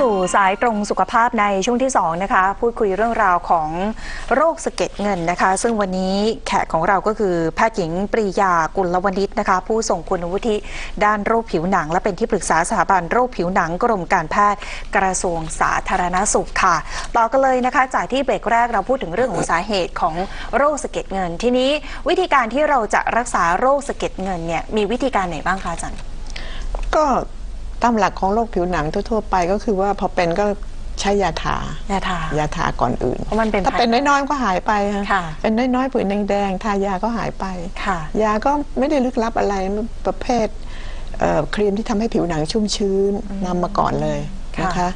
สู่สายตรงสุขภาพในช่วงที่2นะคะพูดคุยเรื่องราวของโรคสะเก็ดเงินนะคะ ซึ่งวันนี้แขกของเราก็คือแพทย์หญิงปรียากุลวณิชนะคะ ผู้ส่งคุณวุฒิด้านโรคผิวหนัง และเป็นที่ปรึกษาสถาบันโรคผิวหนังกรมการแพทย์กระทรวงสาธารณสุขค่ะ ต่อกันเลยนะคะ จากที่เบรกแรกเราพูดถึงเรื่องของสาเหตุของโรคสะเก็ดเงิน ทีนี้วิธีการที่เราจะรักษาโรคสะเก็ดเงินเนี่ยมีวิธีการไหนบ้างคะอาจารย์ก็ ตามหลักของโรคผิวหนังทั่วๆไปก็คือว่าพอเป็นก็ใช้ยาทายาทายาทาก่อนอื่นเพราะมันเป็นถ้าเป็นน้อยๆก็หายไปค่ะเป็นน้อยๆผื่นแดงๆทายาก็หายไปค่ะ ยาก็ไม่ได้ลึกลับอะไรประเภทเอ่อครีมที่ทำให้ผิวหนังชุ่มชื้นนำมาก่อนเลยนะคะ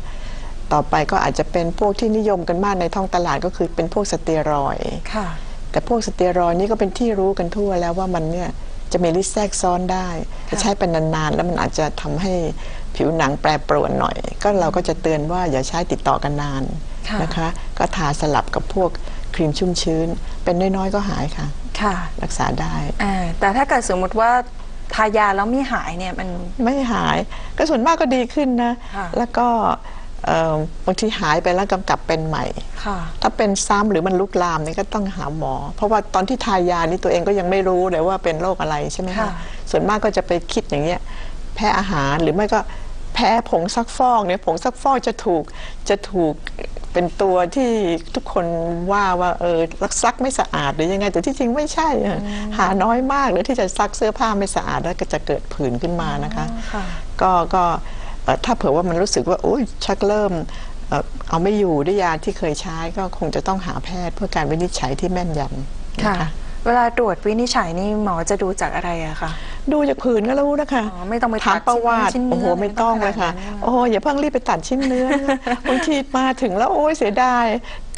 ต่อไปก็อาจจะเป็นพวกที่นิยมกันมากในท้องตลาดก็คือเป็นพวกสเตียรอยด์ค่ะ แต่พวกสเตียรอยด์นี่ก็เป็นที่รู้กันทั่วแล้วว่ามันเนี่ยจะมีฤทธิ์แทรกซ้อนได้ถ้าใช้เป็นนานๆ แล้วมันอาจจะทำให้ ผิวหนังแปรปรวนหน่อย ก็เราก็จะเตือนว่าอย่าใช้ติดต่อกันนานค่ะนะคะ ก็ทาสลับกับพวกครีมชุ่มชื้น เป็นน้อยๆก็หายค่ะ ค่ะ รักษาได้อ่าแต่ถ้าเกิดสมมติว่าทายาแล้วไม่หายเนี่ยมันไม่หายก็ส่วนมากก็ดีขึ้นนะค่ะแล้วก็เอ่อบางทีหายไปแล้วกำกับเป็นใหม่ค่ะถ้าเป็นซ้ำหรือมันลุกลามนี่ก็ต้องหาหมอ เพราะว่าตอนที่ทายานี่ตัวเองก็ยังไม่รู้เลยว่าเป็นโรคอะไรใช่ไหมค่ะคะส่วนมากก็จะไปคิดอย่างเงี้ย แพ้อาหารหรือไม่ก็แพ้ผงซักฟอกเนี่ยผงซักฟอกจะถูกจะถูกเป็นตัวที่ทุกคนว่าว่าเออรักซักไม่สะอาดหรือยังไง แต่ที่จริงไม่ใช่อะหาน้อยมากเลยที่จะซักเสื้อผ้าไม่สะอาดแล้วก็จะเกิดผื่นขึ้นมานะคะค่ะก็ก็เอ่อถ้าเผื่อว่ามันรู้สึกว่าโอ้ยชักเริ่มเอ่อเอาไม่อยู่ด้วยยาที่เคยใช้ก็คงจะต้องหาแพทย์เพื่อการวินิจฉัยที่แม่นยำค่ะนะคะ เวลาตรวจวินิจฉัยนี่หมอจะดูจากอะไรอะคะดูจากผื่นก็รู้นะคะอ๋อไม่ต้องไปถามประวัติตัดชิ้นเนื้อโอ้โหไม่ต้องเลยค่ะไม่ต้องขนาดนั้นโอ้อย่าเพิ่งรีบไปตัดชิ้นเนื้อนะคะบางทีมาถึงแล้วโอ้ยเสียดาย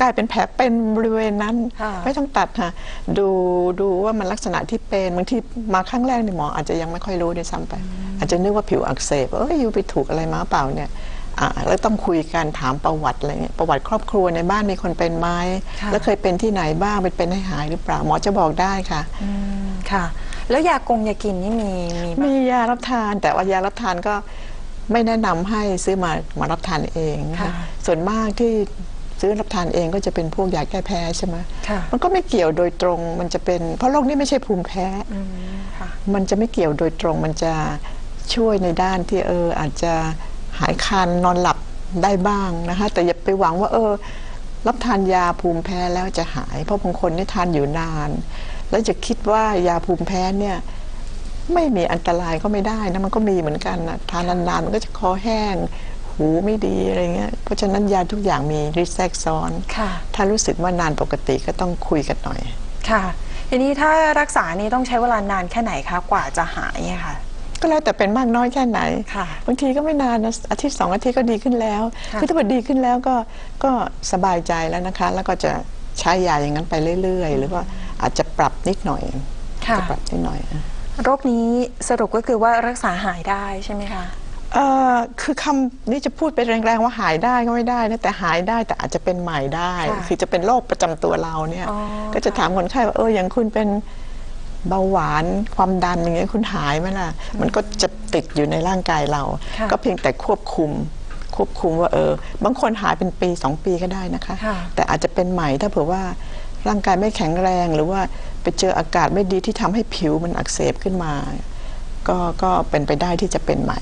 กลายเป็นแผลเป็นบริเวณนั้นค่ะไม่ต้องตัดค่ะ ดูดูว่ามันลักษณะที่เป็นบางทีมาครั้งแรกเนี่ยหมออาจจะยังไม่ค่อยรู้ด้วยซ้ำไป อาจจะนึกว่าผิวอักเสบเอ้ยอยู่ไปถูกอะไรมาเปล่าเนี่ยอ่า แล้วต้องคุยกันถามประวัติอะไรเงี้ยประวัติครอบครัวในบ้านมีคนเป็นไหมค่ะแล้วเคยเป็นที่ไหนบ้างเป็นเป็นให้หายหรือเปล่าหมอจะบอกได้ค่ะอืมค่ะ แล้วยากงยากินนี่มีมีบ้างมียารับทาน แต่ว่ายารับทานก็ไม่แนะนำให้ซื้อมามารับทานเองนะคะค่ะส่วนมากที่ซื้อรับทานเองก็จะเป็นพวกยาแก้แพ้ใช่ไหมค่ะมันก็ไม่เกี่ยวโดยตรง มันจะเป็น เพราะโรคนี้ไม่ใช่ภูมิแพ้อืมค่ะมันจะไม่เกี่ยวโดยตรง มันจะช่วยในด้านที่เอออาจจะ หายคันนอนหลับได้บ้างนะคะ แต่อย่าไปหวังว่าเออ รับทานยาภูมิแพ้แล้วจะหาย เพราะบางคนนี่ทานอยู่นาน แล้วจะคิดว่ายาภูมิแพ้เนี่ยไม่มีอันตรายก็ไม่ได้นะมันก็มีเหมือนกันนะทานนานๆมันก็จะคอแห้ง หูไม่ดีอะไรเงี้ยเพราะฉะนั้นยาทุกอย่างมีฤทธิ์แทรกซ้อนค่ะถ้ารู้สึกว่านานปกติก็ต้องคุยกันหน่อย ค่ะทีนี้ถ้ารักษานี่ต้องใช้เวลานานแค่ไหนคะกว่าจะหายอะค่ะ ก็แล้วแต่เป็นมากน้อยแค่ไหน ค่ะ บางทีก็ไม่นานนะอาทิตย์สองอาทิตย์ก็ดีขึ้นแล้วค่ะอถ้าเกิดดีขึ้นแล้วก็ก็สบายใจแล้วนะคะ แล้วก็จะใช้ยาอย่างนั้นไปเรื่อยๆ หรือว่าอาจจะปรับนิดหน่อยค่ะ จะปรับนิดหน่อยโรคนี้สรุปก็คือว่ารักษาหายได้ใช่ไหมคะ เอ่อคือคำนี้จะพูดไปแรงๆว่าหายได้ก็ไม่ได้นะแต่หายได้แต่อาจจะเป็นใหม่ได้ ค่ะคือจะเป็นโรคประจำตัวเราเนี่ย อ๋อก็จะถามคนไข้ว่าเอออย่างคุณเป็น เบาหวานความดันอย่างเงี้ยคุณหายไหมล่ะ มันก็จะติดอยู่ในร่างกายเราค่ะก็เพียงแต่ควบคุม ควบคุมว่าเออ บางคนหายเป็นปีสองปีก็ได้นะคะค่ะแต่อาจจะเป็นใหม่ถ้าเผื่อว่าร่างกายไม่แข็งแรงหรือว่าไปเจออากาศไม่ดีที่ทำให้ผิวมันอักเสบขึ้นมาก็ก็เป็นไปได้ที่จะเป็นใหม่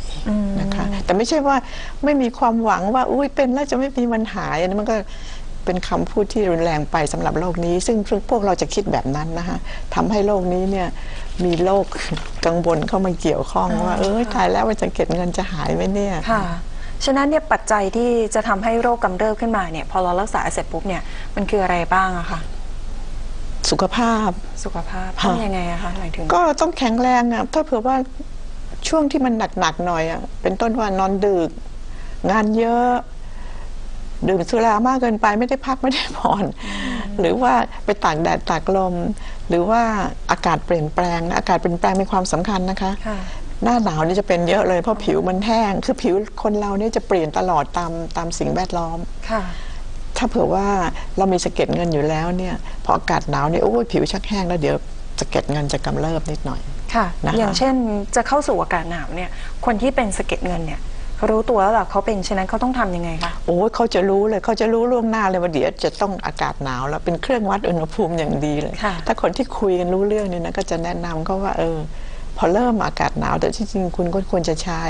นะคะ แต่ไม่ใช่ว่าไม่มีความหวังว่าอุ้ยเป็นแล้วจะไม่มีวันหายอันนี้มันก็ เป็นคำพูดที่รุนแรงไปสำหรับโลกนี้ ซึ่งพวกเราจะคิดแบบนั้นนะคะทำให้โลกนี้เนี่ยมีโรคกังวลเข้ามาเกี่ยวข้องว่าเออตายแล้วมันจะเก็บเงินจะหายไหมเนี่ยค่ะฉะนั้นเนี่ยปัจจัยที่จะทำให้โรคกำเริบขึ้นมาเนี่ยพอเรารักษาเสร็จปุ๊บเนี่ยมันคืออะไรบ้างอะคะสุขภาพสุขภาพค่ะต้องยังไงอะคะหมายถึงก็ต้องแข็งแรงอะถ้าเผื่อว่าช่วงที่มันหนักๆหน่อยอะเป็นต้นว่านอนดึก งานเยอะ ดื่มสุรามากเกินไปไม่ได้พักไม่ได้ผ่อน หรือว่าไปตากแดดตากลม หรือว่าอากาศเปลี่ยนแปลงนะอากาศเปลี่ยนแปลงมีความสำคัญนะคะค่ะหน้าหนาวนี่จะเป็นเยอะเลยเพราะผิวมันแห้ง คือผิวคนเราเนี่ยจะเปลี่ยนตลอดตามตามสิ่งแวดล้อมค่ะถ้าเผื่อว่าเรามีสะเก็ดเงินอยู่แล้วเนี่ยพออากาศหนาวเนี่ยโอ้ยผิวชักแห้งแล้วเดี๋ยวสะเก็ดเงินจะกำเริบนิดหน่อยค่ะนะคะอย่างเช่นจะเข้าสู่อากาศหนาวเนี่ยคนที่เป็นสะเก็ดเงินเนี่ย รู้ตัวแล้วเหรอเขาเป็นฉะนั้นเขาต้องทำยังไงคะโอ้ยเขาจะรู้เลยเขาจะรู้ล่วงหน้าเลยว่าเดี๋ยวจะต้องอากาศหนาวแล้วเป็นเครื่องวัดอุณหภูมิอย่างดีเลย ค่ะ ถ้าคนที่คุยกันรู้เรื่องเนี่ยนะก็จะแนะนำเขาว่าเออ พอเริ่มอากาศหนาวแต่ที่จริงคุณก็ควรจะใช้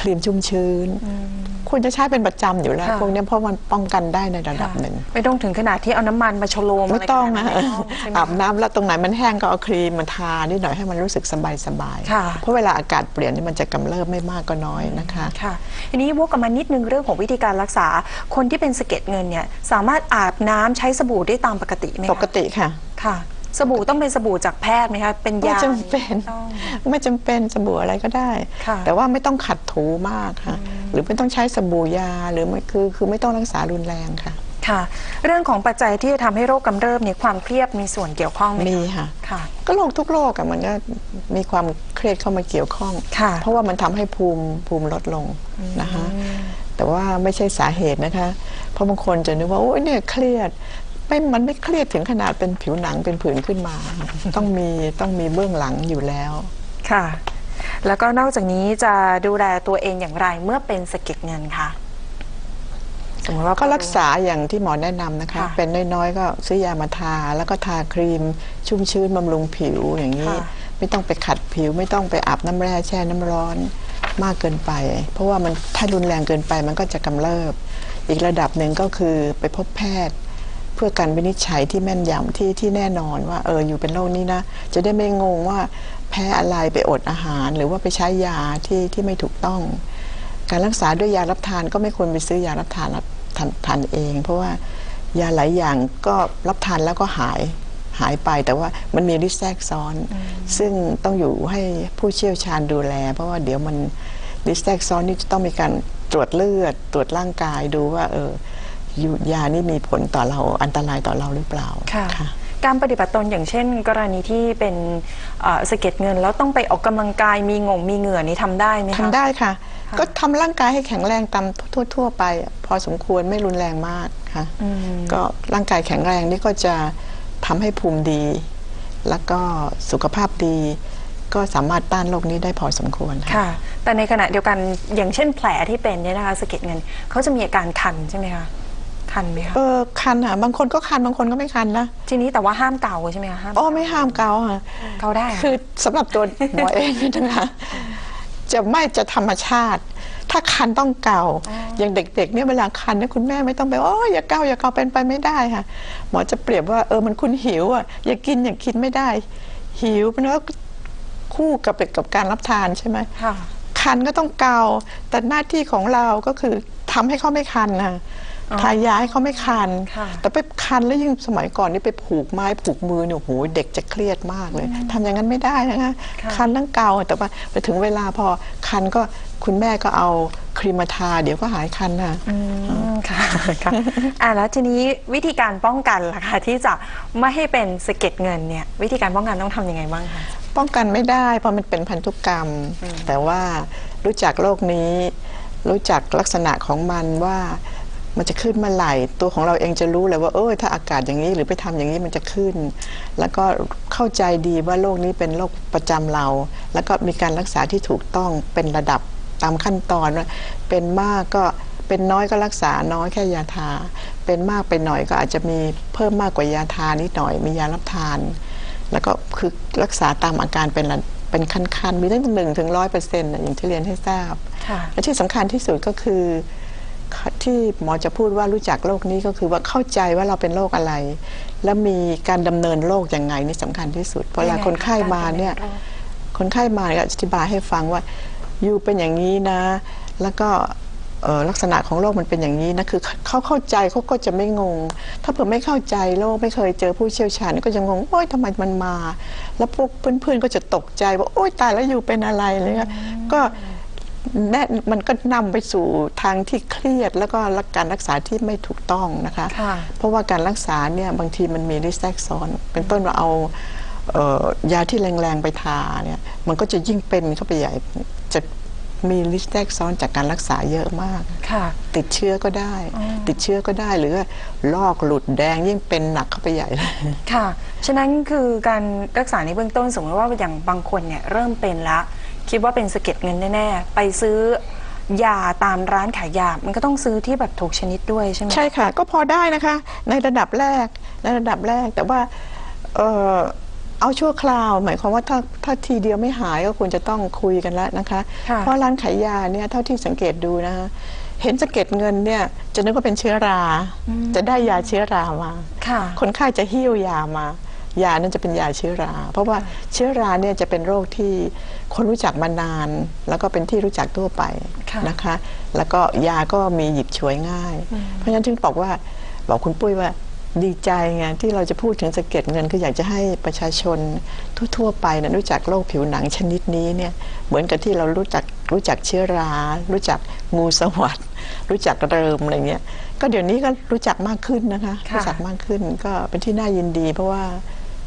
ครีมชุ่มชื้นควรจะใช้เป็นประจำอยู่แล้วค่ะพวกเนี้ยเพราะมันป้องกันได้ในระดับหนึ่ง ไม่ต้องถึงขนาดที่เอาน้ำมันมาโชโลมไม่ต้องะนะไรขนาดนั้นใช่ไหมอาบน้ำแล้วตรงไหนมันแห้งก็เอาครีมมาทานิดหน่อยให้มันรู้สึกสบายสบายๆค่ะเพราะเวลาอากาศเปลี่ยนนี่มันจะกำเริบไม่มากก็น้อยนะคะค่ะทีนี้วกกลับมานิดนึงเรื่องของวิธีการรักษาคนที่เป็นสะเก็ดเงินเนี่ยสามารถอาบน้ำใช้สบู่ได้ตามปกติไหมคะปกติค่ะค่ะ สบู่ต้องเป็นสบู่จากแพทย์ไหมคะ เป็นไม่ยาจำเป็นต้อง ไม่จำเป็นสบู่อะไรก็ได้ ค่ะแต่ว่าไม่ต้องขัดถูมากค่ะ หรือไม่ต้องใช้สบู่ยาหรือไม่คือคือไม่ต้องรักษารุนแรงค่ะ ค่ะ เรื่องของปัจจัยที่จะทำให้โรคกำเริบเนี่ยความเครียดมีส่วนเกี่ยวข้องไหมมีคะค่ะ ค่ะ ก็โรคทุกโรคอะมันก็มีความเครียดเข้ามาเกี่ยวข้อง ค่ะ เพราะว่ามันทำให้ภูมิภูมิลดลงนะคะ แต่ว่าไม่ใช่สาเหตุนะคะ เพราะบางคนจะนึกว่าโอ้ยเนี่ยเครียด ไม่มันไม่เครียดถึงขนาดเป็นผิวหนังเป็นผื่นขึ้นมา ต้องมีต้องมีเบื้องหลังอยู่แล้ว ค่ะ แล้วก็นอกจากนี้จะดูแลตัวเองอย่างไรเมื่อเป็นสะเก็ดเงินค่ะสมมติว่าก็รักษาอย่างที่หมอแนะนำนะคะค่ะเป็นน้อยๆ ก็ซื้อยามาทา แล้วก็ทาครีม ชุ่มชื้นบำรุงผิวอย่างนี้ค่ะไม่ต้องไปขัดผิว ไม่ต้องไปอาบน้ำแร่แช่น้ำร้อนมากเกินไป เพราะว่ามันถ้ารุนแรงเกินไปมันก็จะกำเริบ อีกระดับหนึ่งก็คือไปพบแพทย์ เพื่อการวินิจฉัยที่แม่นยำที่ที่แน่นอนว่าเอออยู่เป็นโรคนี้นะ จะได้ไม่งงว่าแพ้อะไรไปอดอาหาร หรือว่าไปใช้ยาที่ที่ไม่ถูกต้อง การรักษาด้วยยารับทานก็ไม่ควรไปซื้อยารับทานรับทานทานเอง เพราะว่ายาหลายอย่างก็รับทานแล้วก็หายหายไปแต่ว่ามันมีฤทธิ์แทรกซ้อน ซึ่งต้องอยู่ให้ผู้เชี่ยวชาญดูแล เพราะว่าเดี๋ยวมันฤทธิ์แทรกซ้อนนี่จะต้องมีการตรวจเลือด ตรวจร่างกายดูว่าเอออ ยู่ยานี่มีผลต่อเราอันตรายต่อเราหรือเปล่าค่ะค่ะการปฏิบัติตนอย่างเช่น กรณีที่เป็นเอ่อสะเก็ดเงินแล้วต้องไปออกกำลังกายมีงงมีเหงื่อนี่ทำได้ไหมคะทำได้ค่ะค่ะก็ทำร่างกายให้แข็งแรงตามทั่ว ๆ ไป พอสมควรไม่รุนแรงมากค่ะอืมก็ร่างกายแข็งแรงนี่ก็จะทำให้ภูมิดี แล้วก็สุขภาพดี ก็สามารถต้านโรคนี้ได้พอสมควรค่ะค่ะ แต่ในขณะเดียวกันอย่างเช่นแผลที่เป็นเนี่ยนะคะสะเก็ดเงินเขาจะมีอาการคันใช่ไหมคะ คันไหมคะเออคันอะบางคนก็คันบางคนก็ไม่คันนะทีนี้แต่ว่าห้ามเกาใช่ไหมคะห้ามอ๋อไม่ห้ามเกาค่ะเกาได้ะคือสำหรับตัวหมอเองนี่นะคะจะไม่จะธรรมชาติ ถ้าคันต้องเกาอย่างเด็กๆเนี่ยเวลาคันเนี่ยคุณแม่ไม่ต้องไปโอ้ยอย่าเกาอย่าเกาเป็นไปไม่ได้ค่ะ หมอจะเปรียบว่าเออมันคุณหิวอะอย่ากินอย่ากินไม่ได้ หิวมันก็คู่กับไปกับการรับทานใช่ไหมค่ะคันก็ต้องเกาแต่หน้าที่ของเราก็คือทำให้เขาไม่คันนะอ๋อ ทายาให้เขาไม่คันค่ะแต่ไปคันแล้วยิ่งสมัยก่อนนี่ไปผูกไม้ผูกมือเนี่ยโอ้โหเด็กจะเครียดมากเลยทำอย่างนั้นไม่ได้นะคะค่ะคันต้องเกาแต่ว่าไปถึงเวลาพอคันก็คุณแม่ก็เอาครีมมาทาเดี๋ยวก็หายคันนะอืมค่ะค่ะอ่าแล้วทีนี้วิธีการป้องกันล่ะคะที่จะไม่ให้เป็นสะเก็ดเงินเนี่ยวิธีการป้องกันต้องทำยังไงบ้างคะป้องกันไม่ได้ เพราะมันเป็นพันธุกรรม แต่ว่ารู้จักโรคนี้ รู้จักลักษณะของมันว่า มันจะขึ้นเมื่อไหร่ตัวของเราเองจะรู้เลยว่าเออถ้าอากาศอย่างนี้หรือไปทำอย่างนี้มันจะขึ้น แล้วก็เข้าใจดีว่าโรคนี้เป็นโรคประจำเรา แล้วก็มีการรักษาที่ถูกต้องเป็นระดับตามขั้นตอนว่าเป็นมากก็เป็นน้อยก็รักษาน้อยแค่ยาทา เป็นมากไปหน่อยก็อาจจะมีเพิ่มมากกว่ายาทานิดหน่อยมียารับทาน แล้วก็คือรักษาตามอาการเป็นระเป็นขั้นๆมีตั้งแต่หนึ่งถึงร้อยเปอร์เซ็นต์อย่างที่เรียนให้ทราบค่ะและที่สำคัญที่สุดก็คือ ที่หมอจะพูดว่ารู้จักโรคนี้ก็คือว่าเข้าใจว่าเราเป็นโรคอะไร และมีการดำเนินโรคยังไงนี่สำคัญที่สุดเวลาคนไข้มาเนี่ยคนไข้มาเนี่ยอธิบายให้ฟังว่าอยู่เป็นอย่างนี้นะ แล้วก็ลักษณะของโรคมันเป็นอย่างนี้นะคือเขาเข้าใจเขาก็จะไม่งง ถ้าเผื่อไม่เข้าใจโรคไม่เคยเจอผู้เชี่ยวชาญก็จะงงโอ๊ยทำไมมันมา แล้วพวกเพื่อนๆก็จะตกใจว่าโอ๊ยตายแล้วอยู่เป็นอะไรเลยก็ แน่มันก็นำไปสู่ทางที่เครียดแล้วก็การรักษาที่ไม่ถูกต้องนะคะ ค่ะ เพราะว่าการรักษาเนี่ยบางทีมันมีริสแทรกซ้อน เป็นต้นว่าเอาเอ่อยาที่แรงๆไปทาเนี่ยมันก็จะยิ่งเป็นเข้าไปใหญ่จะมีริสแทรกซ้อนจากการรักษาเยอะมาก ค่ะ ติดเชื้อก็ได้ ติดเชื้อก็ได้หรือว่าลอกหลุดแดงยิ่งเป็นหนักเข้าไปใหญ่เลย ค่ะ ฉะนั้นคือการรักษาในเบื้องต้นสมมติว่าอย่างบางคนเนี่ยเริ่มเป็นละ คิดว่าเป็นสะเก็ดเงินแน่ๆ ไปซื้อยาตามร้านขายยา มันก็ต้องซื้อที่แบบถูกชนิดด้วยใช่ไหมใช่ค่ะ ก็พอได้นะคะ ในระดับแรกในระดับแรกแต่ว่าเออเอาชั่วคราว หมายความว่าถ้าถ้าทีเดียวไม่หายก็ควรจะต้องคุยกันแล้วนะคะค่ะเพราะร้านขายยาเนี่ยเท่าที่สังเกตดูนะคะเห็นสะเก็ดเงินเนี่ยจะนึกว่าเป็นเชื้อรา จะได้ยาเชื้อรามาค่ะคนไข้จะหิ้วยามา ยานั้นจะเป็นยาเชื้อรา เพราะว่าเชื้อราเนี่ยจะเป็นโรคที่คนรู้จักมานาน แล้วก็เป็นที่รู้จักทั่วไปค่ะนะคะ แล้วก็ยาก็มีหยิบฉวยง่าย เพราะฉะนั้นถึงบอกว่าบอกคุณปุ้ยว่าดีใจไงที่เราจะพูดถึงสะเก็ดเงินคืออยากจะให้ประชาชนทั่วๆไปนะรู้จักโรคผิวหนังชนิดนี้เนี่ยเหมือนกับที่เรารู้จักรู้จักเชื้อรา รู้จักงูสวัสดรู้จักเริมอะไรเงี้ยก็เดี๋ยวนี้ก็รู้จักมากขึ้นนะคะค่ะรู้จักมากขึ้นก็เป็นที่น่ายินดีเพราะว่า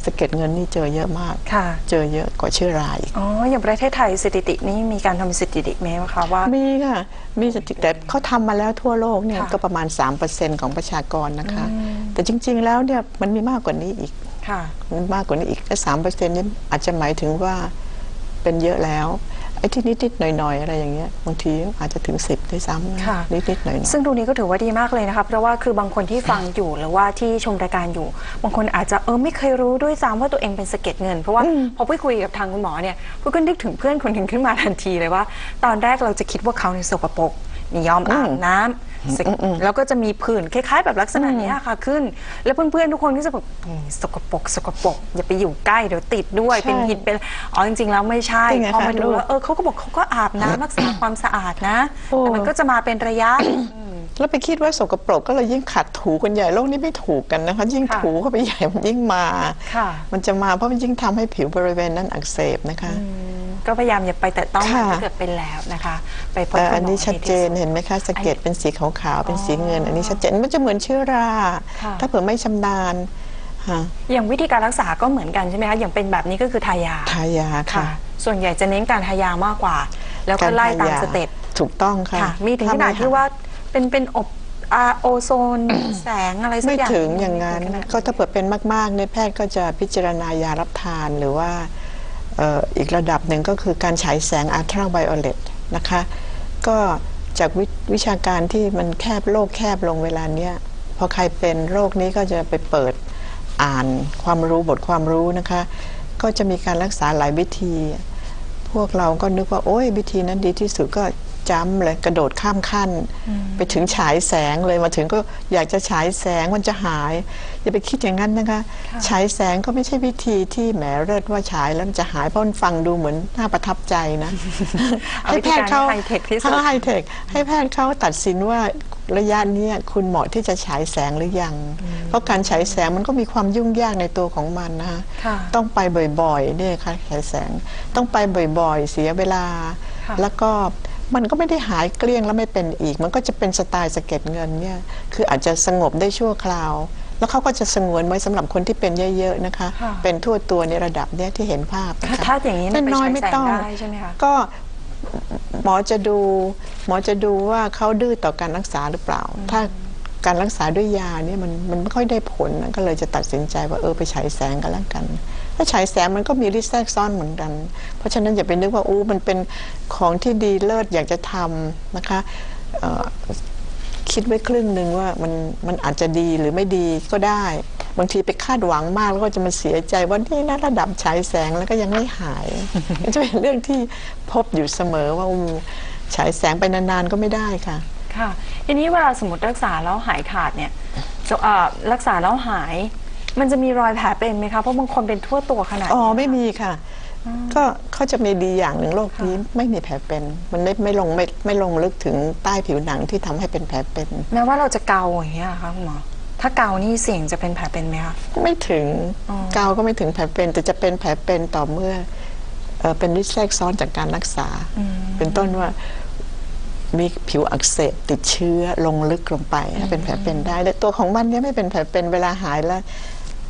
สะเก็ดเงินนี่เจอเยอะมากค่ะ เจอเยอะกว่าเชื้อราอีกอ๋ออย่างประเทศไทยสถิตินี้มีการทำสถิติไหมคะว่า มีค่ะ มีสถิติแต่เขาทำมาแล้วทั่วโลกเนี่ยค่ะก็ประมาณ 3%ของประชากรนะคะแต่จริง ๆ แล้วเนี่ยมันมีมากกว่านี้อีก ค่ะมันมากกว่านี้อีกแค่สามเปอร์เซ็นต์นี่อาจจะหมายถึงว่าเป็นเยอะแล้ว ไอ้ที่นิดๆหน่อยๆอะไรอย่างเงี้ยบางทีอาจจะถึงสิบด้วยซ้ำนะค่ะ นิดๆหน่อยๆ ซึ่งตรงนี้ก็ถือว่าดีมากเลยนะคะเพราะว่าคือบางคนที่ฟังอยู่หรือว่าที่ชมรายการอยู่ บางคนอาจจะเออไม่เคยรู้ด้วยซ้ำว่าตัวเองเป็นสะเก็ดเงิน เพราะว่าพอไปคุยกับทางคุณหมอเนี่ยก็ก็นึกถึงเพื่อนคนหนึ่งขึ้นมาทันทีเลยว่า ตอนแรกเราจะคิดว่าเขาในยสกปรก มียอมอาบน้ำสกแล้วก็จะมีผื่นคล้ายๆ แบบลักษณะเนี้ยค่ะขึ้น แล้วเพื่อนๆทุกคนก็จะแบบอืมสกปรกสกปรกอย่าไปอยู่ใกล้เดี๋ยวติดด้วยใช่เป็นหินเป็นอ๋อจริงๆแล้วไม่ใช่เป็นไงพอคะมาดูลูกแล้วเออเขาก็บอกเขาก็อาบน้ำรักษาความสะอาดนะโอ้แต่มันก็จะมาเป็นระยะ แล้วไปคิดว่าสกปรกก็เลยยิ่งขัดถูกันใหญ่โลกนี้ไม่ถูกกันนะคะ ยิ่งค่ะถูเข้าไปใหญ่มันยิ่งมา ค่ะ มันจะมาเพราะมันยิ่งทำให้ผิวบริเวณนั้นอักเสบนะคะ ก็พยายามอย่าไปแตะต้องมันค่ะ ถ้าเกิดเป็นแล้วนะคะ ไปพบเอ่อคุณหมออันนี้ชัดเจนใที่สุ เห็นไหมคะสะเก็ดเป็นสีขาวๆเป็นสีเงิน อันนี้ชัดเจนมันจะเหมือนเชื้อรา ค่ะ ถ้าเผื่อไม่ชำนาญค่ะอย่างวิธีการรักษาก็เหมือนกันใช่ไหมคะอย่างเป็นแบบนี้ก็คือทายาทายาค่ะค่ะส่วนใหญ่จะเน้นการทายามากกว่า แล้วก็ไล่ตามรทยสเต็ปถูกต้องค่ะค่ะ มีถึงขถ้นาดไที่ว่าเป็นเป็นอบอาโอโซน แสงอะไรสักไม่อย่างถึงอย่างนั้นไม่ถึขดก็ถ้าเปิดเป็นมากๆเนี่ยแพทย์ก็จะพิจารณายารับทานหรือว่าเอีกระดับหนึ่งก็คือการฉายแสงอัลตราไวโอเลตนะคะก็จากววิชาการที่มันแคบโลกแคบลงเวลาเนี้ยพอใครเป็นโรคนี้ก็จะไปเปิดอ่านความรู้บทความรู้นะคะ ก็จะมีการรักษาหลายวิธี พวกเราก็นึกว่าโอ้ยวิธีนั้นดีที่สุดก็ จ้ำเลยกระโดดข้ามขั้น ไปถึงฉายแสงเลยมาถึงก็อยากจะฉายแสงมันจะหาย อย่าไปคิดอย่างนั้นนะคะฉายแสงก็ไม่ใช่วิธีที่แหมเลิศว่าฉายแล้วมันจะหายเพราะมันฟังดูเหมือนน่าประทับใจนะเอาวิธีการที่ไฮเทคที่สุดให้ไฮเทคให้แพทย์เขาตัดสินว่าระยะเนี้ยคุณเหมาะที่จะฉายแสงหรือยัง เพราะการฉายแสงมันก็มีความยุ่งยากในตัวของมันนะคะค่ะต้องไปบ่อยๆเนี่ยค่ะฉายแสงต้องไปบ่อยๆ เสียเวลาค่ะแล้วก็ มันก็ไม่ได้หายเกลี้ยงแล้วไม่เป็นอีก มันก็จะเป็นสไตล์สะเก็ดเงินเนี่ยคืออาจจะสงบได้ชั่วคราว แล้วเขาก็จะสงวนไว้สำหรับคนที่เป็นเยอะๆนะคะค่ะเป็นทั่วตัวในระดับเนี้ยที่เห็นภาพนะคะถ้าอย่างนี้มันไปน้อยฉายไม่แสงต้องได้ใช่ไหมคะก็หมอจะดูหมอจะดูว่าเขาดื้อต่อการรักษาหรือเปล่า ถ้าการรักษาด้วยยาเนี่ยมันมันไม่ค่อยได้ผลนะก็เลยจะตัดสินใจว่าเออไปฉายแสงกันแล้วกัน ถ้าฉายแสงมันก็มีฤทธิ์แทรกซ้อนเหมือนกัน เพราะฉะนั้นอย่าไปนึกว่าอู้มันเป็นของที่ดีเลิศอยากจะทำนะคะคิดไว้ครึ่งหนึ่งว่ามันมันอาจจะดีหรือไม่ดีก็ได้ บางทีไปคาดหวังมากแล้วก็จะมาเสียใจว่านี่นะระดับฉายแสงแล้วก็ยังไม่หายมันจะเป็นเรื่องที่พบอยู่เสมอว่าอู้ฉายแสงไปนานๆก็ไม่ได้ค่ะ ค่ะทีนี้เวลาสมมติรักษาแล้วหายขาดเนี่ยจะรักษาแล้วหาย มันจะมีรอยแผลเป็นไหมคะ เพราะบางคนเป็นทั่วตัวขนาดอ๋อนี้ไม่มีค่ะ ก็เขาจะมีดีอย่างหนึ่งโรคนี้ไม่มีแผลเป็น มันไม่ไม่ลงไม่ไม่ลงลึกถึงใต้ผิวหนังที่ทำให้เป็นแผลเป็น แม้ว่าเราจะเกาอย่างเงี้ยค่ะคุณหมอ ถ้าเกานี่เสี่ยงจะเป็นแผลเป็นไหมคะ ไม่ถึงอ๋อ เกาก็ไม่ถึงแผลเป็น แต่จะเป็นแผลเป็นต่อเมื่อเอ่อเป็นฤทธิ์แทรกซ้อนจากการรักษา เป็นต้นว่ามีผิวอักเสบติดเชื้อลงลึกลงไปเป็นแผลเป็นได้แต่ตัวของมันเนี่ยไม่เป็นแผลเป็นเวลาหายแล้ว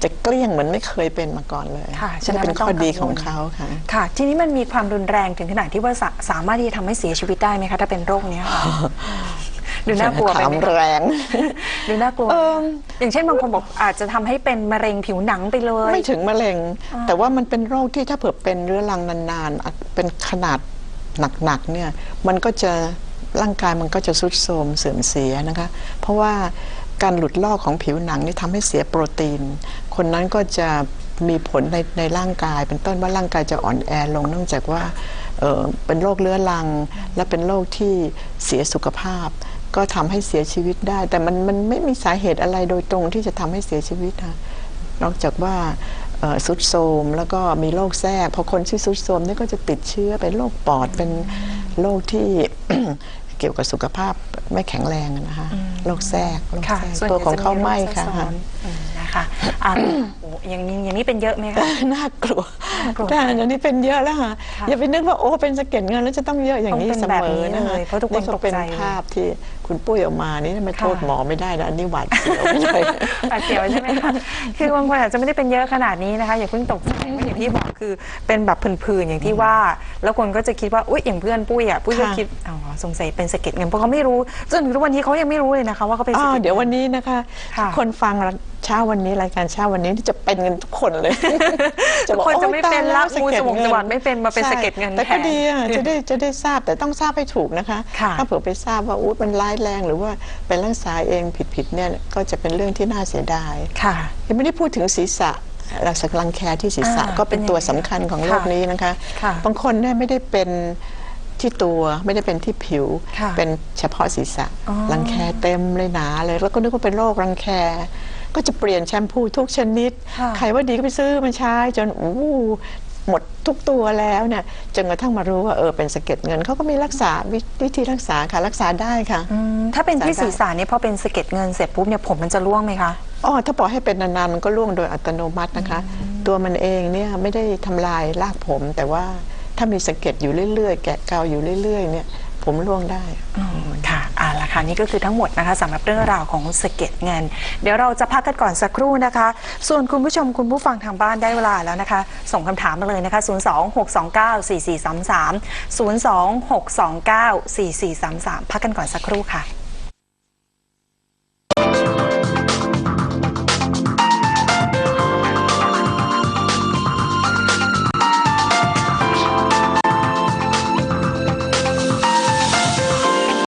จะเกลี้ยงเหมือนไม่เคยเป็นมาก่อนเลยค่ะฉะจะนั้นเป็นไม่ต้ข้องอดีกังวลของเขาค่ะ ค่ะ ทีนี้มันมีความรุนแรงถึงขนาดที่ว่าสาสามารถที่จะทำให้เสียชีวิตได้ไหมคะถ้าเป็นโรคเนี้ยค่ะ ดูน่ากลัวไปถามไหมคะแรง ดูน่ากลัวเอออย่างเช่นบางคนบอกอาจจะทำให้เป็นมะเร็งผิวหนังไปเลย ไม่ถึงมะเร็ง แต่ว่ามันเป็นโรคที่ถ้าเผื่อเป็นเรื้อรังนานๆอะเป็นขนาดหนักๆเนี่ย มันก็จะร่างกายมันก็จะทรุดโทรมเสื่อมเสียนะคะ เพราะว่า การหลุดลอกของผิวหนังนี่ทำให้เสียโปรตีน คนนั้นก็จะมีผลในในร่างกาย เป็นต้นว่าร่างกายจะอ่อนแอลงเนื่องจากว่าเออเป็นโรคเรื้อรัง และเป็นโรคที่เสียสุขภาพ ก็ทำให้เสียชีวิตได้ แต่มันมันไม่มีสาเหตุอะไรโดยตรงที่จะทำให้เสียชีวิตค่ะนอกจากว่าเอ่อสุดโทมแล้วก็มีโรคแทรกพอคนที่สุดโทมนี่ก็จะติดเชื้อเป็นโรคปอดเป็นโรคที่ กี่ยวกับสุขภาพไม่แข็งแรงอะนะคะโรคแทรกโรคค่ะแทรกส่วนใหตัวญ่ของจะเขาโรไม่แทรกค่ะซ้อนอืมนะคะอะโอ้อย่างนี้อย่างนี้เป็นเยอะไหมคะน่ากลัวน่ากลัวแต่อันนี้เป็นเยอะแล้วค่ะค่ะอย่าไปนึกว่าโอ้เป็นสะเก็ดเงินแล้วจะต้องเยอะอย่างนี้ต้องเป็นเสแบบมนี้อนะคะเลยเพราะทุกคนก็เป็นตกใจเลยภาพที่ คุณปุ้ยออกมานี่ไม่โทษค่ะหมอไม่ได้นะอันนี้หวาดเสียวไปเลยหวาดเสียวใช่ไหมคะ คือบางคนอาจจะไม่ได้เป็นเยอะขนาดนี้นะคะ อย่าเพิ่งตกใจเพราะอย่างที่บอกคือเป็นแบบผื่นๆอย่างที่ว่า แล้วคนก็จะคิดว่า อุ๊ย อย่างเพื่อนปุ้ยอะ ปุ้ยก็ค่ะ คิด อ๋อ สงสัยเป็นสะเก็ดเงิน เพราะเขาไม่รู้ จนถึงทุกวันนี้เขายังไม่รู้เลยนะคะว่าเขาเป็นสะอ้าวเก็ด เดี๋ยววันนี้นะคะค่ะทุกคนฟังเช้าวันนี้รายการเช้าวันนี้ที่จะเป็นกันทุกคนเลยทุกคนจะไม่โอ๊ยเป็นตายละสะงูเก็สดมองงิสวัสดไม่เป็นมาเป็นใช่สะเก็ดเงินแต่ก็แทนดีอะจะได้จะได้ทราบแต่ต้องทราบให้ถูกนะคะ ค่ะถ้าเผื่อไปทราบว่าอุ๊ยมันร้ายแรงหรือว่าไปรักษาเองผิดๆเนี่ยก็จะเป็นเรื่องที่น่าเสียดายค่ะยังไม่ได้พูดถึงศีรษะรักษารังแคที่ศีรษะอ่าก็เป็นเป็นยังไงตัวสำคัญของโรคค่ะนี้นะคะค่ะบางคนเนี่ยไม่ได้เป็นที่ตัวไม่ได้เป็นที่ผิวค่ะเป็นเฉพาะศีรษะอ๋อรังแคเต็มเลยหนาเลยแล้วก็นึกว่าเป็นโรครังแค ก็จะเปลี่ยนแชมพูทุกชนิดค่ะใครว่าดีก็ไปซื้อมาใช้จนอู้ หมดทุกตัวแล้วเนี่ยจนกระทั่งมารู้ว่าเออเป็นสะเก็ดเงินเขาก็มีรักษาวิวิธีรักษาค่ะรักษาได้ค่ะ อืมถ้าเป็นที่ได้ศีรษะเนี่ยพอเป็นสะเก็ดเงินเสร็จปุ๊บเนี่ยผมมันจะร่วงไหมคะ อ๋อถ้าปล่อยให้เป็นนานๆมันก็ร่วงโดยอัตโนมัตินะคะ ตัวมันเองเนี่ยไม่ได้ทำลายรากผม แต่ว่าถ้ามีสะเก็ดอยู่เรื่อยๆ แกะเกาอยู่เรื่อยๆเนี่ยผมร่วงได้อืมค่ะอ่า ละค่ะนี่ก็คือทั้งหมดนะคะสำหรับเรื่องราวของสะเก็ดเงิน เดี๋ยวเราจะพักกันก่อนสักครู่นะคะ ส่วนคุณผู้ชมคุณผู้ฟังทางบ้านได้เวลาแล้วนะคะ ส่งคำถามมาเลยนะคะ 026294433 026294433 พักกันก่อนสักครู่ค่ะ